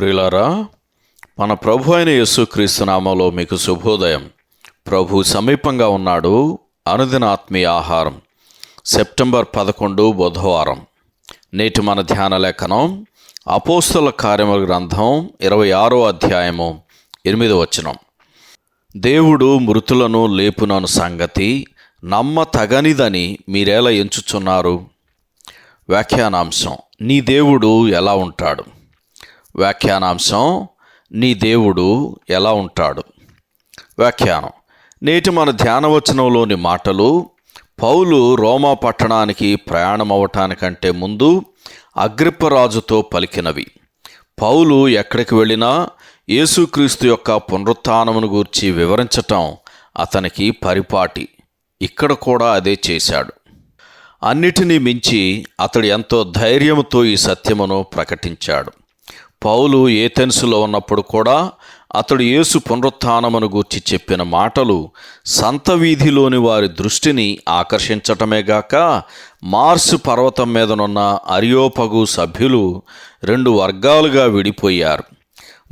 ప్రియులారా మన ప్రభు అయిన యేసుక్రీస్తు నామంలో మీకు శుభోదయం. ప్రభు సమీపంగా ఉన్నాడు అనుదిన ఆత్మీయ ఆహారం. సెప్టెంబర్ పదకొండు బుధవారం. నేటి మన ధ్యాన లేఖనం అపోస్తుల కార్యముల గ్రంథం ఇరవై ఆరో అధ్యాయము ఎనిమిది వచనం. దేవుడు మృతులను లేపునను సంగతి నమ్మ తగనిదని మీరెలా ఎంచుచున్నారు? వ్యాఖ్యానాంశం నీ దేవుడు ఎలా ఉంటాడు? వ్యాఖ్యానాంశం నీ దేవుడు ఎలా ఉంటాడు? వ్యాఖ్యానం. నేటి మన ధ్యానవచనంలోని మాటలు పౌలు రోమా పట్టణానికి ప్రయాణం అవటానికంటే ముందు అగ్రిప్పరాజుతో పలికినవి. పౌలు ఎక్కడికి వెళ్ళినా యేసుక్రీస్తు యొక్క పునరుత్నమును గూర్చి వివరించటం అతనికి పరిపాటి. ఇక్కడ కూడా అదే చేశాడు. అన్నిటినీ మించి అతడు ఎంతో ధైర్యంతో ఈ సత్యమును ప్రకటించాడు. పౌలు ఏథెన్సులో ఉన్నప్పుడు కూడా అతడు యేసు పునరుత్నమును గూర్చి చెప్పిన మాటలు సంత వీధిలోని వారి దృష్టిని ఆకర్షించటమేగాక మార్స్ పర్వతం మీదనున్న అరియోపగు సభ్యులు రెండు వర్గాలుగా విడిపోయారు.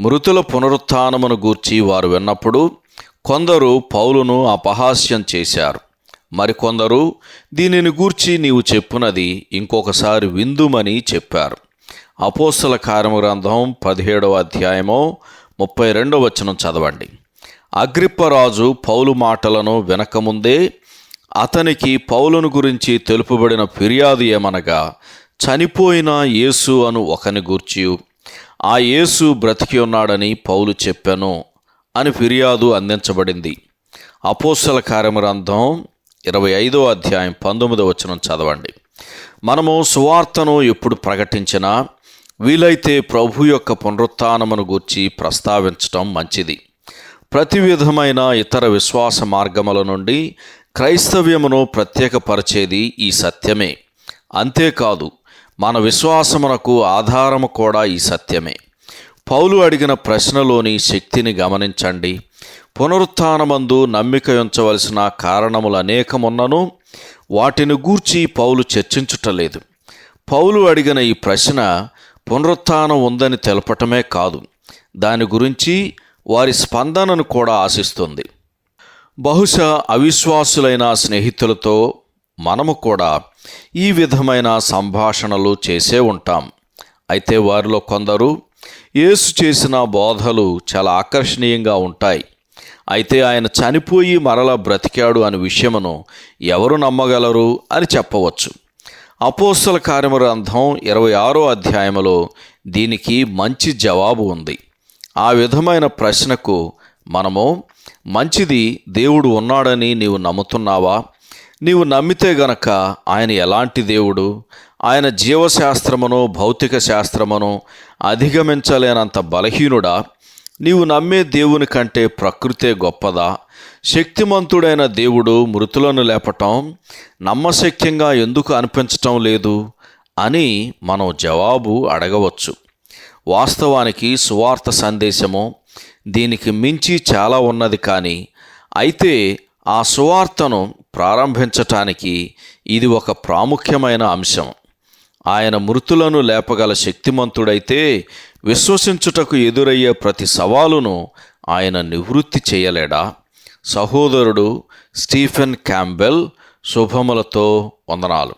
మృతుల పునరుత్నమును గూర్చి వారు విన్నప్పుడు కొందరు పౌలును అపహాస్యం చేశారు. మరికొందరు దీనిని గూర్చి నీవు చెప్పునది ఇంకొకసారి విందుమని చెప్పారు. అపోస్తల కార్యగ్రంథం పదిహేడవ అధ్యాయము ముప్పై రెండవ వచనం చదవండి. అగ్రిప్పరాజు పౌలు మాటలను వినకముందే అతనికి పౌలును గురించి తెలుపబడిన ఫిర్యాదు ఏమనగా చనిపోయిన యేసు అను ఒకని గూర్చి ఆ యేసు బ్రతికి ఉన్నాడని పౌలు చెప్పాను అని ఫిర్యాదు అందించబడింది. అపోస్తల కార్యగ్రంథం ఇరవై ఐదో అధ్యాయం పంతొమ్మిదో వచనం చదవండి. మనము సువార్తను ఎప్పుడు ప్రకటించినా వీలైతే ప్రభు యొక్క పునరుత్నమును గూర్చి ప్రస్తావించటం మంచిది. ప్రతి విధమైన ఇతర విశ్వాస మార్గముల నుండి క్రైస్తవ్యమును ప్రత్యేకపరిచేది ఈ సత్యమే. అంతేకాదు మన విశ్వాసమునకు ఆధారము కూడా ఈ సత్యమే. పౌలు అడిగిన ప్రశ్నలోని శక్తిని గమనించండి. పునరుత్నమందు నమ్మిక ఉంచవలసిన కారణములు అనేకమున్నను వాటిని గూర్చి పౌలు చర్చించుటలేదు. పౌలు అడిగిన ఈ ప్రశ్న పునరుత్థానం ఉందని తెలపటమే కాదు దాని గురించి వారి స్పందనను కూడా ఆశిస్తుంది. బహుశా అవిశ్వాసులైన స్నేహితులతో మనము కూడా ఈ విధమైన సంభాషణలు చేసే ఉంటాం. అయితే వారిలో కొందరు యేసు చేసిన బోధలు చాలా ఆకర్షణీయంగా ఉంటాయి. అయితే ఆయన చనిపోయి మరలా బ్రతికాడు అనే విషయమును ఎవరు నమ్మగలరు అని చెప్పవచ్చు. అపోస్తల కార్యగ్రంథం ఇరవై ఆరో అధ్యాయములో దీనికి మంచి జవాబు ఉంది. ఆ విధమైన ప్రశ్నకు మనము మంచిది దేవుడు ఉన్నాడని నీవు నమ్ముతున్నావా? నీవు నమ్మితే గనక ఆయన ఎలాంటి దేవుడు? ఆయన జీవశాస్త్రమును భౌతిక శాస్త్రమును అధిగమించలేనంత బలహీనుడా? నీవు నమ్మే దేవుని కంటే ప్రకృతే గొప్పదా? శక్తిమంతుడైన దేవుడు మృతులను లేపటం నమ్మశక్యంగా ఎందుకు అనిపించటం లేదు? అని మనం జవాబు అడగవచ్చు. వాస్తవానికి సువార్త సందేశము దీనికి మించి చాలా ఉన్నది కానీ అయితే ఆ సువార్తను ప్రారంభించటానికి ఇది ఒక ప్రాముఖ్యమైన అంశం. ఆయన మృతులను లేపగల శక్తిమంతుడైతే విశ్వసించుటకు ఎదురయ్యే ప్రతి సవాలును ఆయన నివృత్తి చేయలేడా? సహోదరుడు స్టీఫెన్ క్యాంబెల్ శుభములతో వందనాలు.